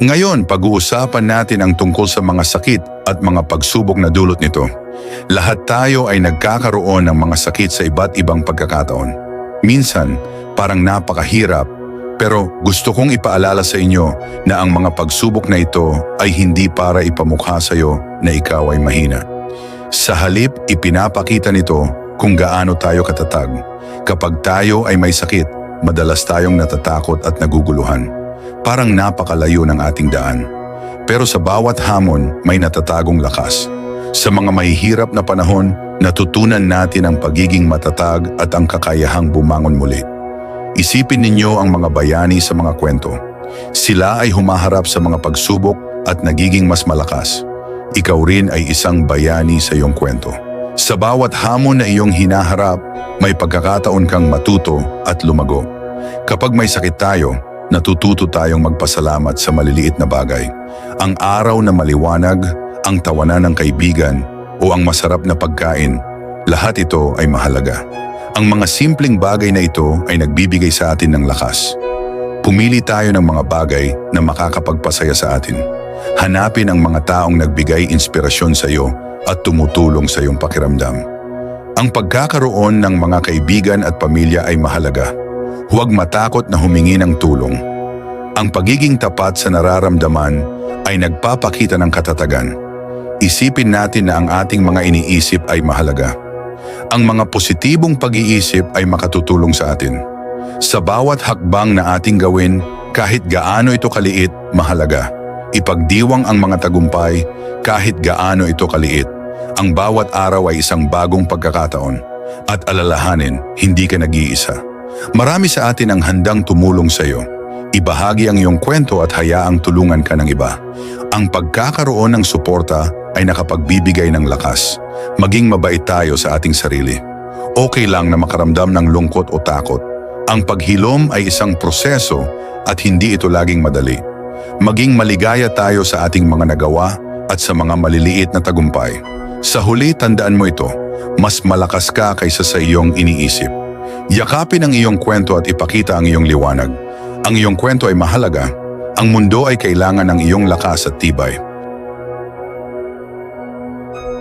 Ngayon, pag-uusapan natin ang tungkol sa mga sakit at mga pagsubok na dulot nito. Lahat tayo ay nagkakaroon ng mga sakit sa iba't ibang pagkakataon. Minsan, parang napakahirap, pero gusto kong ipaalala sa inyo na ang mga pagsubok na ito ay hindi para ipamukha sa iyo na ikaw ay mahina. Sa halip, ipinapakita nito kung gaano tayo katatag. Kapag tayo ay may sakit, madalas tayong natatakot at naguguluhan. Parang napakalayo ng ating daan. Pero sa bawat hamon, may natatagong lakas. Sa mga mahihirap na panahon, natutunan natin ang pagiging matatag at ang kakayahang bumangon muli. Isipin ninyo ang mga bayani sa mga kwento. Sila ay humaharap sa mga pagsubok at nagiging mas malakas. Ikaw rin ay isang bayani sa iyong kwento. Sa bawat hamon na iyong hinaharap, may pagkakataon kang matuto at lumago. Kapag may sakit tayo, natututo tayong magpasalamat sa maliliit na bagay. Ang araw na maliwanag, ang tawanan ng kaibigan, o ang masarap na pagkain, lahat ito ay mahalaga. Ang mga simpleng bagay na ito ay nagbibigay sa atin ng lakas. Pumili tayo ng mga bagay na makakapagpasaya sa atin. Hanapin ang mga taong nagbigay inspirasyon sa iyo at tumutulong sa iyong pakiramdam. Ang pagkakaroon ng mga kaibigan at pamilya ay mahalaga. Huwag matakot na humingi ng tulong. Ang pagiging tapat sa nararamdaman ay nagpapakita ng katatagan. Isipin natin na ang ating mga iniisip ay mahalaga. Ang mga positibong pag-iisip ay makatutulong sa atin. Sa bawat hakbang na ating gawin, kahit gaano ito kaliit, mahalaga. Ipagdiwang ang mga tagumpay kahit gaano ito kaliit. Ang bawat araw ay isang bagong pagkakataon. At alalahanin, hindi ka nag-iisa. Marami sa atin ang handang tumulong sa iyo. Ibahagi ang iyong kwento at hayaang tulungan ka ng iba. Ang pagkakaroon ng suporta ay nakapagbibigay ng lakas. Maging mabait tayo sa ating sarili. Okay lang na makaramdam ng lungkot o takot. Ang paghilom ay isang proseso at hindi ito laging madali. Maging maligaya tayo sa ating mga nagawa at sa mga maliliit na tagumpay. Sa huli, tandaan mo ito, mas malakas ka kaysa sa iyong iniisip. Yakapin ang iyong kwento at ipakita ang iyong liwanag. Ang iyong kwento ay mahalaga. Ang mundo ay kailangan ng iyong lakas at tibay.